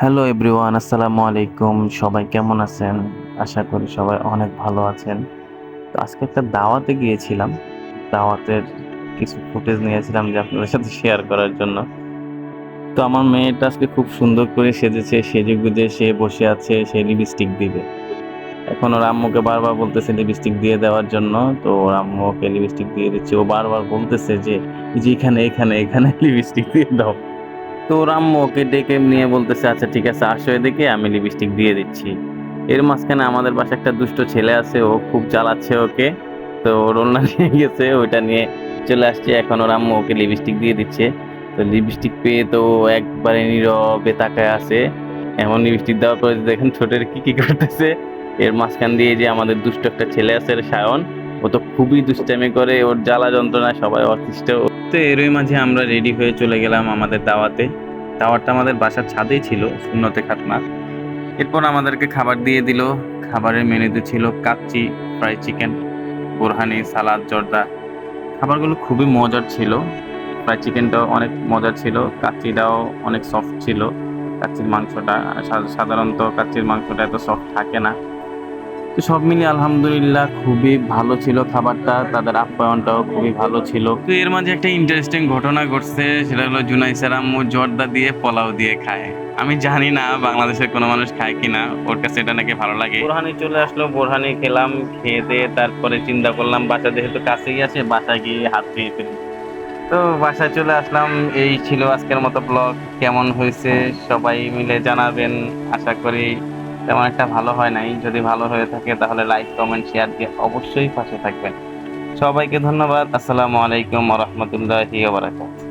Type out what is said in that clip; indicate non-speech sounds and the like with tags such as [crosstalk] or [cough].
Hello everyone আসসালামু আলাইকুম। সবাই কেমন আছেন? আশা করি সবাই অনেক ভালো আছেন। তো আজকে একটা দাওয়াতে গিয়েছিলাম। দাওয়াতের কিছু ফুটেজ নিয়েছিলাম যে আপনাদের সাথে শেয়ার করার জন্য। তো আমার মেয়েটা আজকে খুব সুন্দর করে সেজেছে সেজে গুজে সে বসে আছে, সে লিপস্টিক দিবে। এখন ওর আম্মুকে বারবার বলতেছে লিপস্টিক দিয়ে দেওয়ার জন্য। তো ওর আম্মু ওকে লিপস্টিক দিয়ে দিচ্ছে। ও বারবার বলতেছে যে যে এখানে এখানে এখানে লিপস্টিক দিয়ে দাও। তো ওর ওকে ডেকে নিয়ে বলতেছে আচ্ছা ঠিক আছে, আসো এদিকে, আমি লিপস্টিক দিয়ে দিচ্ছি। এর মাঝখানে আমাদের পাশে একটা দুষ্ট ছেলে আছে, ও খুব চালাচ্ছে ওকে। তো ওর ওড়না নিয়ে [laughs] গেছে, ওইটা নিয়ে চলে আসছে। এখন ওর আম্মু ওকে লিপস্টিক দিয়ে দিচ্ছে। তো লিপস্টিক পেয়ে তো একবারে নীরবে তাকায় আছে। এমন লিপস্টিক দেওয়ার পরে দেখেন ছোটের কি কি করতেছে। এর মাঝখান দিয়ে যে আমাদের দুষ্ট একটা ছেলে আছে, সায়ন ও তো খুবই দুষ্টামি করে, ওর জ্বালা যন্ত্রণায় সবাই অতিষ্ঠ। তো এরই মাঝে আমরা রেডি হয়ে চলে গেলাম আমাদের দাওয়াতে। দাওয়াতটা আমাদের বাসার ছাদেই ছিল শূন্যতে খাতনা এরপর আমাদেরকে খাবার দিয়ে দিল। খাবারের মেনুতে ছিল kacchi, fry chicken, borhani, salad, zarda. খাবারগুলো খুবই মজার ছিল। ফ্রাই চিকেনটাও অনেক মজার ছিল। কাচ্চিটাও অনেক সফট ছিল। কাচ্চির মাংসটা সাধারণত কাচ্চির মাংসটা এত সফট থাকে না। তো সব মিলিয়ে আলহামদুলিল্লাহ খুবই ভালো ছিল খাবারটা, তাদের আপ্যায়নটাও খুবই ভালো ছিল। তো এর মাঝে একটা ইন্টারেস্টিং ঘটনা ঘটছে, সেটা হলো জুনাইসার আম্মু জর্দা দিয়ে পোলাও দিয়ে খায়। আমি জানি না বাংলাদেশের কোনো মানুষ খায় কিনা ওর কাছে এটা নাকি ভালো লাগে। বোরহানি চলে আসলো, বোরহানি খেলাম, খেয়ে দিয়ে তারপরে চিন্তা করলাম, বাসা যেহেতু কাছেই আছে, বাসায় গিয়ে হাত ধুয়ে ফেলি। তো বাসায় চলে আসলাম, এই ছিল আজকের মতো ব্লগ কেমন হয়েছে সবাই মিলে জানাবেন, আশা করি তেমন একটা ভালো হয় নাই। যদি ভালো হয়ে থাকে তাহলে লাইক কমেন্ট শেয়ার দিয়ে অবশ্যই পাশে থাকবেন। সবাইকে ধন্যবাদ। আসসালামু আলাইকুম রহমতুল্লাহি বারাকাতুহু।